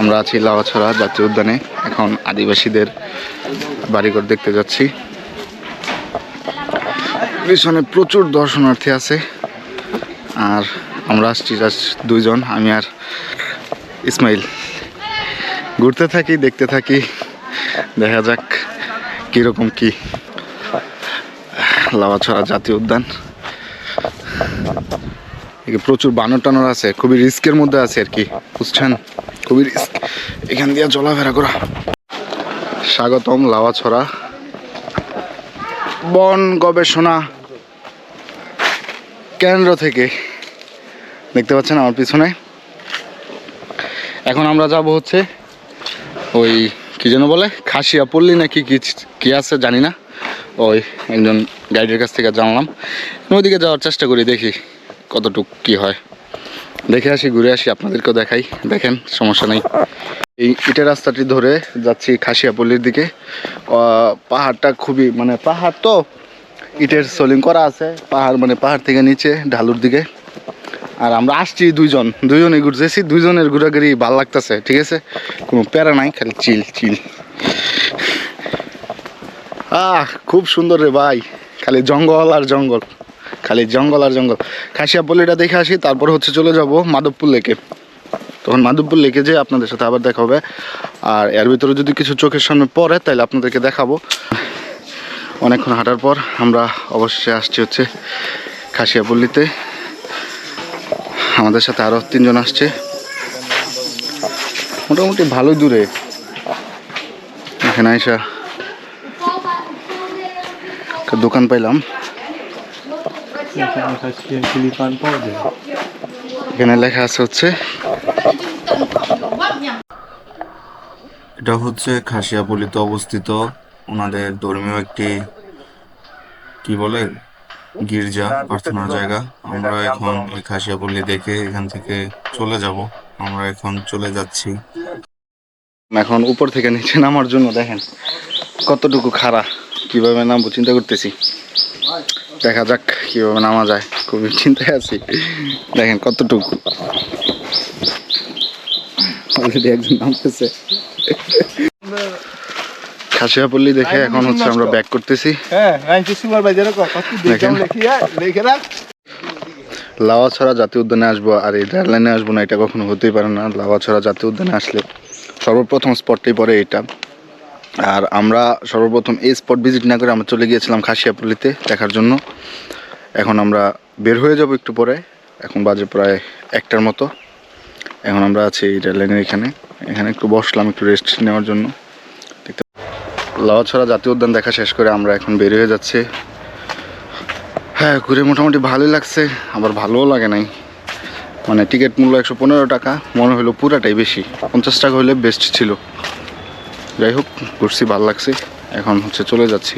আমরা আছি লাওয়াছড়া জাতীয় উদ্যানে। এখন আদিবাসীদের বাড়িঘর দেখতে যাচ্ছি। পিছনে প্রচুর দর্শনার্থী আছে। আর আমরা আসছি জাস্ট দুইজন, আমি আর ইসমাইল। ঘুরতে থাকি, দেখতে থাকি, দেখা যাক কীরকম কি লাওয়াছড়া জাতীয় উদ্যান। প্রচুর বানর টানর আছে, খুবই রিস্কের মধ্যে আছে আর কি, বুঝছেন? খুবই রিস্ক এখান দিয়ে চলাফেরা করা। স্বাগতম লাওয়াছড়া বন গবেষণা কেন্দ্র থেকে। দেখতে পাচ্ছেন আমার পিছনে। এখন আমরা যাব হচ্ছে ওই, কি যেন বলে, খাসিয়া পল্লী নাকি কি কি আছে জানি না। ওই একজন গাইডের কাছ থেকে জানলাম। ওইদিকে যাওয়ার চেষ্টা করি দেখি কতটুক কি হয়। দেখে আসি, ঘুরে আসি, আপনাদেরকেও দেখাই। দেখেন, সমস্যা নেই। এই ইটের রাস্তাটি ধরে যাচ্ছি খাসিয়াপল্লির দিকে। পাহাড়টা খুবই মানে পাহাড় তো, ইটের সোলিং করা আছে, পাহাড় মানে পাহাড় থেকে নিচে, ঢালুর দিকে। আর আমরা আসছি দুইজন, দুইজনে ঘুরতেছি, দুইজনের ঘোরাঘুরি ভালো লাগতেছে, ঠিক আছে? কোনো প্যারা নাই, খালি চিল চিল। আহ, খুব সুন্দর রে ভাই, খালি জঙ্গল আর জঙ্গল। খালি জঙ্গল আর জঙ্গল। খাসিয়াপল্লিটা দেখে আসি, তারপর হচ্ছে চলে যাব মাধবপুর লেকে। তখন মাধবপুর লেকে যে আপনাদের সাথে আবার দেখা হবে। আর এর ভিতরে যদি কিছু চোখের সামনে পড়ে, তাহলে আপনাদেরকে দেখাবো। অনেকক্ষণ হাঁটার পর আমরা অবশ্যই আসছি হচ্ছে খাসিয়াপল্লিতে আমাদের সাথে আরও তিনজন আসছে। মোটামুটি ভালোই দূরে। এখানে আইসা দোকান পাইলাম। এখানে লেখা আছে হচ্ছে এটা হচ্ছে খাসিয়াপল্লিতে অবস্থিত ওনাদের ধর্মীয় একটি কি বলে গির্জা প্রার্থনার জায়গা। আমরা এখন এই খাসিয়াপল্লি দেখে এখান থেকে চলে যাব। আমরা এখন চলে যাচ্ছি। এখন উপর থেকে নিচে নামার জন্য দেখেন কতটুকু খাড়া কীভাবে নামবো চিন্তা করতেছি। দেখা যাক কীভাবে নামা যায়। খুবই চিন্তায় আছি। দেখেন কতটুকু। অলরেডি একজন নামতেছে। খাসিয়াপল্লি দেখে এখন হচ্ছে আমরা ব্যাক করতেছি। হ্যাঁ রাখ। লাওয়াছড়া জাতীয় উদ্যানে আসব আর এই লাইনে আসব না এটা কখনো হতেই পারে না। লাওয়াছড়া জাতীয় উদ্যানে আসলে সর্বপ্রথম স্পটটাই পরে এটা। আর আমরা সর্বপ্রথম এই স্পট ভিজিট না করে আমরা চলে গিয়েছিলাম খাসিয়াপল্লিতে দেখার জন্য। এখন আমরা বের হয়ে যাব একটু পরে। এখন বাজে প্রায় একটার মতো। এখন আমরা আছি এই রেল লাইনের এখানে। এখানে একটু বসলাম, একটু রেস্ট নেওয়ার জন্য। দেখতে লাওয়াছড়া জাতীয় উদ্যান দেখা শেষ করে আমরা এখন বের হয়ে যাচ্ছি। হ্যাঁ ঘুরে মোটামুটি ভালোই লাগছে, আবার ভালোও লাগে নাই। মানে টিকিট মূল্য একশো পনেরো টাকা, মনে হলো পুরাটাই বেশি। পঞ্চাশ টাকা হলে বেস্ট ছিল। যাই হোক ঘুরছি ভালো লাগছে। এখন হচ্ছে চলে যাচ্ছি।